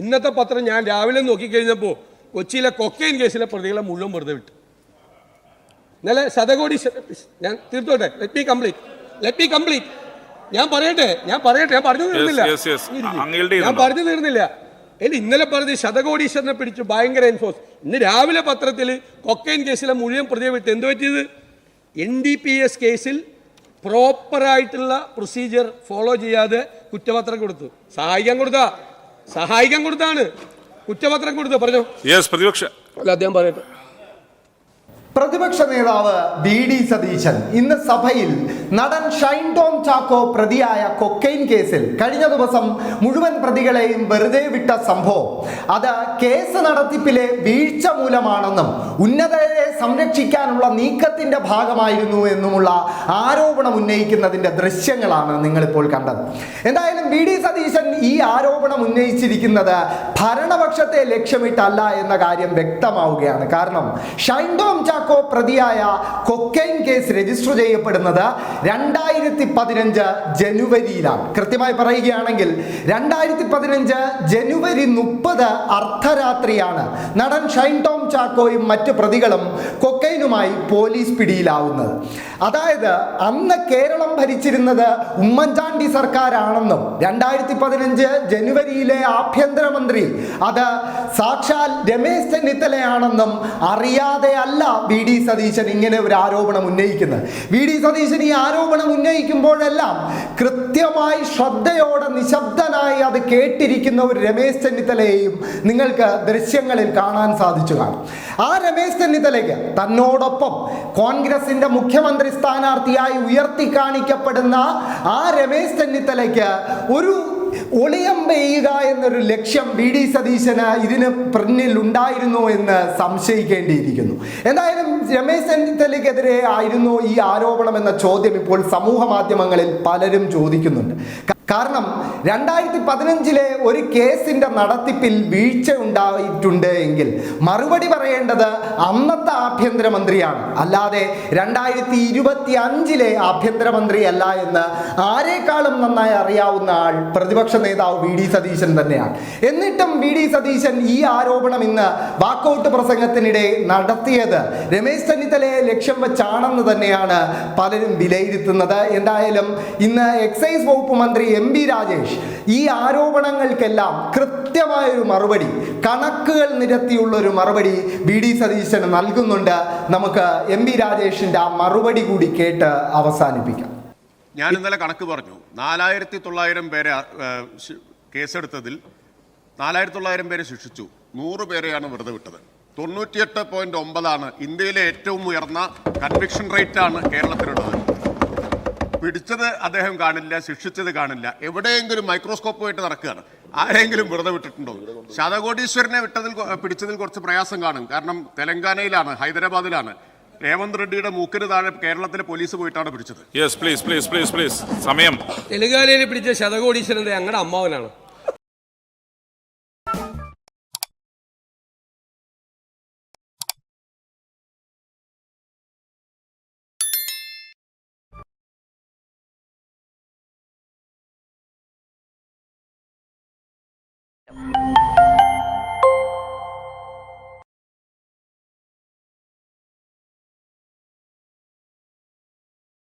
ഇന്നത്തെ പത്രം ഞാൻ രാവിലെ നോക്കിക്കഴിഞ്ഞപ്പോൾ കൊച്ചിയിലെ കൊക്കൈൻ കേസിലെ പ്രതികളെ മുഴുവൻ വെറുതെ വിട്ടു. ഇന്നലെ ശതകോടി ഞാൻ തീർത്തോട്ടെ? Let me complete let me complete ഞാൻ പറയട്ടെ? ഞാൻ പറയട്ടെ? ഞാൻ പറഞ്ഞു തീർന്നില്ല. ഞാൻ പറഞ്ഞു തീർന്നില്ല. എന്റെ ഇന്നലെ പറഞ്ഞ് ശതകോടീശ്വരനെ പിടിച്ചു ഭയങ്കര എൻഫോഴ്സ് ഇന്ന് രാവിലെ പത്രത്തിൽ കൊക്കൈൻ കേസിലെ മുഴുവൻ പ്രതിയെ വിട്ട് എന്ത് പറ്റിയത്? എൻ ഡി പി എസ് കേസിൽ പ്രോപ്പറായിട്ടുള്ള പ്രൊസീജിയർ ഫോളോ ചെയ്യാതെ കുറ്റപത്രം കൊടുത്തു. സഹായിക്കാൻ കൊടുത്താ. സഹായിക്കാൻ കൊടുത്താണ് കുറ്റപത്രം കൊടുത്തു? പറഞ്ഞോ. യെസ് പ്രതിപക്ഷ. അല്ല അദ്ദേഹം പറയട്ടെ. പ്രതിപക്ഷ നേതാവ് വി ഡി സതീശൻ ഇന്ന് സഭയിൽ നടൻ ഷൈൻ ടോം ചാക്കോ പ്രതിയായ കൊക്കൈൻ കേസിൽ കഴിഞ്ഞ ദിവസം മുഴുവൻ പ്രതികളെയും വെറുതെ വിട്ട സംഭവം. അത് കേസ് നടത്തിപ്പിലെ വീഴ്ച മൂലമാണെന്നും ഉന്നതരെ സംരക്ഷിക്കാനുള്ള നീക്കത്തിന്റെ ഭാഗമായിരുന്നു എന്നുമുള്ള ആരോപണം ഉന്നയിക്കുന്നതിന്റെ ദൃശ്യങ്ങളാണ് നിങ്ങളിപ്പോൾ കണ്ടത്. എന്തായാലും വി ഡി സതീശൻ ഈ ആരോപണം ഉന്നയിച്ചിരിക്കുന്നത് ഭരണപക്ഷത്തെ ലക്ഷ്യമിട്ടല്ല എന്ന കാര്യം വ്യക്തമാവുകയാണ്. കാരണം ഷൈൻ ടോം ചാക്കോ പ്രതിയായ കൊക്കൈൻ കേസ് രജിസ്റ്റർ ചെയ്യപ്പെടുന്നത് രണ്ടായിരത്തി പതിനഞ്ച് ജനുവരിയിലാണ്. കൃത്യമായി പറയുകയാണെങ്കിൽ രണ്ടായിരത്തി പതിനഞ്ച് ജനുവരി മുപ്പത് അർദ്ധരാത്രിയാണ്. നടൻ ഷൈൻ ടോം ചാക്കോയും മറ്റ് പ്രതികളും കൊക്കൈനുമായി പോലീസ് പിടിയിലാവുന്നത്. അതായത് അന്ന് കേരളം ഭരിച്ചിരുന്നത് ഉമ്മൻചാണ്ടി സർക്കാരാണെന്നും രണ്ടായിരത്തി പതിനഞ്ച് ജനുവരിയിലെ ആഭ്യന്തരമന്ത്രി അത് സാക്ഷാൽ രമേശ് ചെന്നിത്തലയാണെന്നും അറിയാതെ അല്ല വി ഡി സതീശൻ ഇങ്ങനെ ഒരു ആരോപണം ഉന്നയിക്കുന്നത്. വി ഡി സതീശൻ ഈ ആരോപണം ഉന്നയിക്കുമ്പോഴെല്ലാം കൃത്യമായി ശ്രദ്ധയോടെ നിശബ്ദനായി അത് കേട്ടിരിക്കുന്ന ഒരു രമേശ് ചെന്നിത്തലയെയും നിങ്ങൾക്ക് ദൃശ്യങ്ങളിൽ കാണാൻ സാധിച്ചു കാണും. ആ രമേശ് ചെന്നിത്തലയ്ക്ക് തന്നോടൊപ്പം കോൺഗ്രസിന്റെ മുഖ്യമന്ത്രി സ്ഥാനാർത്ഥിയായി ഉയർത്തി കാണിക്കപ്പെടുന്ന ആ രമേശ് ചെന്നിത്തലയ്ക്ക് ഒരു ഒളിയം പെയ്യുക എന്നൊരു ലക്ഷ്യം വി ഡി സതീശന് ഇതിന് പിന്നിൽ ഉണ്ടായിരുന്നു എന്ന് സംശയിക്കേണ്ടിയിരിക്കുന്നു. എന്തായാലും രമേശ് ചെന്നിത്തലയ്ക്കെതിരെ ആയിരുന്നു ഈ ആരോപണം എന്ന ചോദ്യം ഇപ്പോൾ സമൂഹ മാധ്യമങ്ങളിൽ പലരും ചോദിക്കുന്നുണ്ട്. കാരണം രണ്ടായിരത്തി പതിനഞ്ചിലെ ഒരു കേസിന്റെ നടത്തിപ്പിൽ വീഴ്ച ഉണ്ടായിട്ടുണ്ട് എങ്കിൽ മറുപടി പറയേണ്ടത് അന്നത്തെ ആഭ്യന്തരമന്ത്രിയാണ്. അല്ലാതെ രണ്ടായിരത്തി ഇരുപത്തി അഞ്ചിലെ ആഭ്യന്തരമന്ത്രി അല്ല എന്ന് ആരെക്കാളും നന്നായി അറിയാവുന്ന ആൾ പ്രതിപക്ഷ നേതാവ് വി ഡി സതീശൻ തന്നെയാണ്. എന്നിട്ടും വി ഡി സതീശൻ ഈ ആരോപണം ഇന്ന് വാക്കൗട്ട് പ്രസംഗത്തിനിടെ നടത്തിയത് രമേശ് ചെന്നിത്തലയെ ലക്ഷ്യം വെച്ചാണെന്ന് തന്നെയാണ് പലരും വിലയിരുത്തുന്നത്. എന്തായാലും ഇന്ന് എക്സൈസ് വകുപ്പ് മന്ത്രി എം ബി രാജേഷ് ഈ ആരോപണങ്ങൾക്കെല്ലാം കൃത്യമായൊരു മറുപടി കണക്കുകൾ നിരത്തിയുള്ള ഒരു മറുപടി വി ഡി സതീശന് നൽകുന്നുണ്ട്. നമുക്ക് എം ബി രാജേഷിന്റെ ആ മറുപടി കൂടി കേട്ട് അവസാനിപ്പിക്കാം. ഞാൻ ഇന്നലെ കണക്ക് പറഞ്ഞു. നാലായിരത്തി തൊള്ളായിരം പേരെ കേസെടുത്തതിൽ നാലായിരത്തി തൊള്ളായിരം പേരെ ശിക്ഷിച്ചു. നൂറ് പേരെയാണ് വെറുതെ വിട്ടത്. തൊണ്ണൂറ്റിയെട്ട് പോയിന്റ് ഒമ്പതാണ് ഇന്ത്യയിലെ ഏറ്റവും ഉയർന്ന കൺവിക്ഷൻ റേറ്റാണ് കേരളത്തിലുള്ളത്. പിടിച്ചത് അദ്ദേഹം കാണില്ല ശിക്ഷിച്ചത് കാണില്ല. എവിടെയെങ്കിലും മൈക്രോസ്കോപ്പുമായിട്ട് നടക്കുകയാണ്. ആരെങ്കിലും വെറുതെ വിട്ടിട്ടുണ്ടോ? ശതകോടീശ്വരനെ വിട്ടതിൽ പിടിച്ചതിൽ കുറച്ച് പ്രയാസം കാണും. കാരണം തെലങ്കാനയിലാണ് ഹൈദരാബാദിലാണ്. രേവന്ത് റെഡ്ഡിയുടെ മൂക്കിന് താഴെ കേരളത്തിലെ പോലീസ് പോയിട്ടാണ് പിടിച്ചത്. Yes please please please please സമയം. തെലുങ്കാനയിൽ പിടിച്ച ശതകോടീശ്വരന്റെ ഞങ്ങളുടെ അമ്മാവനാണ്.